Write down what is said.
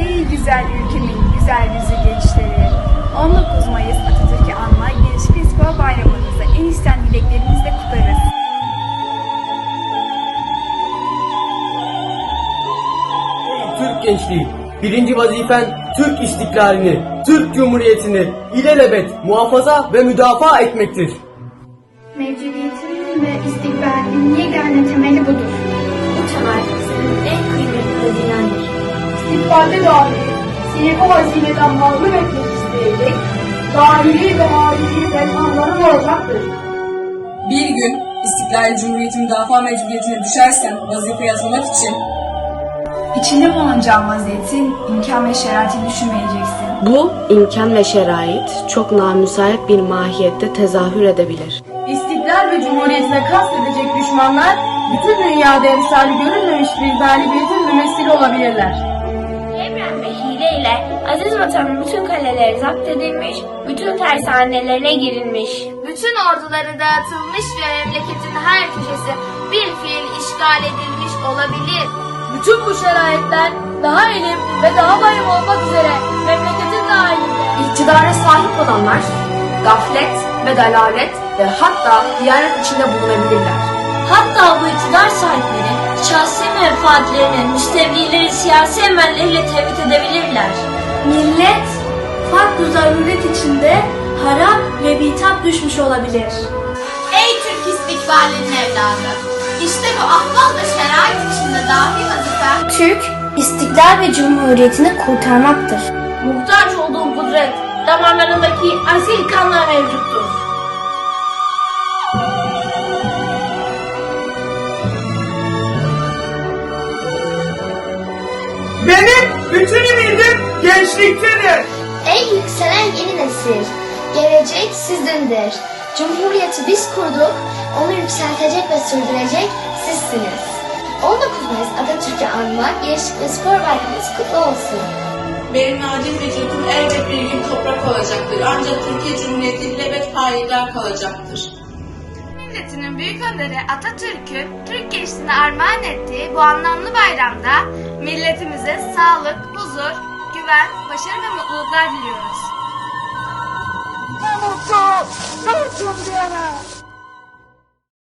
güzel ülkemin güzel yüzü gençleri. 19 Mayıs Atatürk'ü anma Gençlik Spor Bayramınızı en içten dileklerimizle kutlarız. Ey Türk gençliği, birinci vazifen Türk istiklalini, Türk Cumhuriyeti'ni ilelebet muhafaza ve müdafaa etmektir. Mevcudiyetin ve istikbalin yegane temeli budur. Bu temel senin en kıymetli hazinendir. İstikbalde dahi bu hazineden mahrum etmek isteyecek, dahili ve harili fermanlarım olacaktır. Bir gün İstiklal Cumhuriyeti müdafaa mecburiyetine düşersen vazife yazmak için İçinde bulunacağın vaziyetin imkan ve şeraiti düşünmeyeceksin. Bu imkan ve şerait çok namüsait bir mahiyette tezahür edebilir. İstiklal ve cumhuriyetine kastedecek düşmanlar, bütün dünyada emsali görülmemiş bir galibiyetin mümessili olabilirler. Ve hileyle aziz vatanın bütün kaleleri zapt edilmiş, bütün tersanelerine girilmiş. Bütün orduları dağıtılmış ve memleketin her köşesi bir fiil işgal edilmiş olabilir. Bütün bu şeraitler daha elim ve daha bayım olmak üzere memleketin dahilinde. İktidara sahip olanlar gaflet ve dalalet ve hatta diyanet içinde bulunabilirler. Hatta bu iktidar sahipleri şahsi menfaatlerini müstevlileri siyasi emelleriyle tevhid edebilirler. Millet farklı zaruret içinde harap ve bitap düşmüş olabilir. Ey Türk istikbalinin evladı! İşte bu ahval ve şerait içinde dahi vazifen Türk, istiklal ve cumhuriyetini kurtarmaktır. Muhtaç olduğum kudret damarlarındaki asil kanla mevcuttur. Bütün ümidim gençliktedir. Ey yükselen yeni nesil! Gelecek sizindir. Cumhuriyeti biz kurduk, onu yükseltecek ve sürdürecek sizsiniz. 19 Mayıs Atatürk'ü anmak, Gençlik ve Spor Bayramınız kutlu olsun. Benim nadir vücudum elbet bir gün toprak olacaktır. Ancak Türkiye Cumhuriyeti ilelebet payidar kalacaktır. milletinin büyük önderi Atatürk'ün Türk gençliğine armağan ettiği bu anlamlı bayramda milletimize sağlık, huzur, güven, başarı ve mutluluklar diliyoruz. Ne mutlu, Türk'üm diyene.